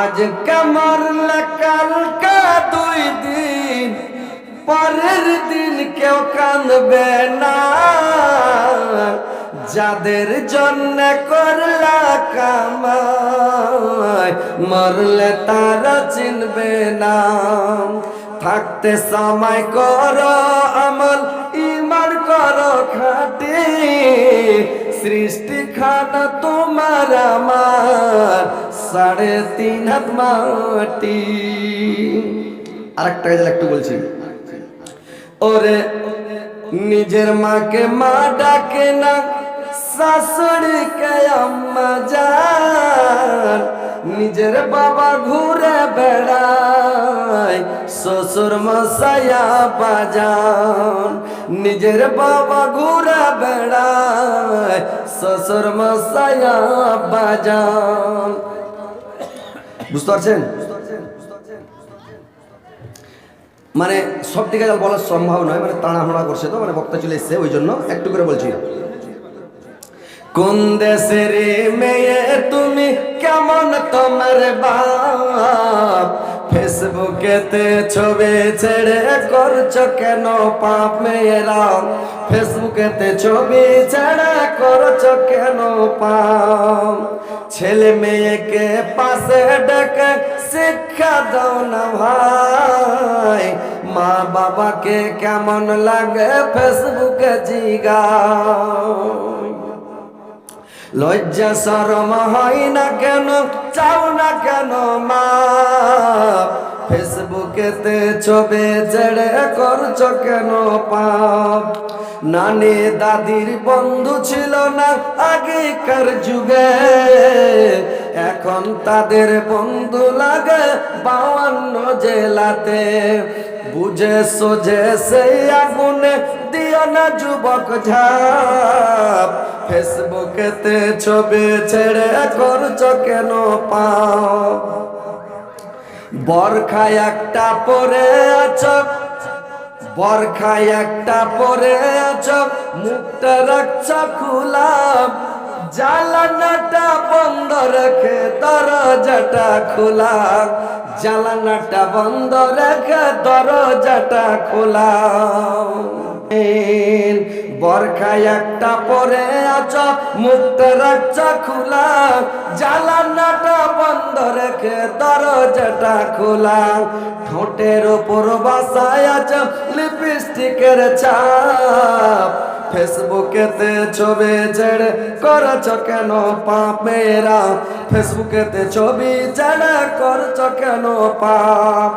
আজ কামার কালকা দুই দিন, পরের দিন কেউ কাঁদবে না। যাদের জন্য করলা কামাই, মরলে তারা চিনবে না। থাকতে সময় করো আমল ইমান করো খাটি। সৃষ্টি খানা তোমার আমার। সাড়ে তিন হাত মাটি। আরেকটা গেলে একটু বলছি। ওরে, নিজের মাকে মা ডাকে না, শাশুড়িকে আম্মা যান নিজের বাবা ঘুরে বেড়ায়, শ্বশুর মশাইয়া বাজান। নিজের বাবা ঘুরে বেড়ায়, শ্বশুর মশাইয়া বাজান। বুঝতে পারছেন? মানে সব দিকে বলা সম্ভব নয় মানে তাড়াহুড়া করছে তো মানে বক্তা চলে এসছে, ওই জন্য একটু করে বলছি। কোন দেশের মেয়ে তুমি কেমন তোমার বাপ? ফেসবুকেতে ছবি ছেড়ে করছ কেন পাপ মেয়েরা? ফেসবুকেতে ছবি ছেড়ে করছ কেন পাপ? ছেলে মেয়েকে পাশে ডেকে শিক্ষা দাও না ভাই। মা বাবাকে কেমন লাগে ফেসবুকে জিগা লজ্জা শরম হয় না কেন? চাও না কেন মা? ফেসবুকেতে ছবি ছেড়ে করছ কেন পাপ? নানি দাদির বন্ধু ছিল না আগেকার যুগে। এখন তাদের বন্ধু লাগে বাউান্ন জেলাতে। বুঝে সোঝে সেই আগুনে দিও না যুবক ঝাপ। ফেসবুকেতে ছবি ছেড়ে করছ কেন পাও বরখায় একটা পরে আছো। বরখায় একটা পরে আছো। মুখটা রাখছ খোলা জালানাটা বন্ধ রেখে দরজাটা খোলা জালানাটা বন্ধ রেখে দরজাটা খোলা বরখায় একটা পরে আছ মুখটা রাখছ খোলা জালানাটা বন্ধ রেখে দরজাটা খোলা ঠোঁটের ওপর বাসায় আছ, লিপস্টিকের ছাপ। ফেসবুকেতে ছবি ছেড়ে করছ কেন পাপেরা? ফেসবুকেতে ছবি ছেড়ে করছ কেন পাপ?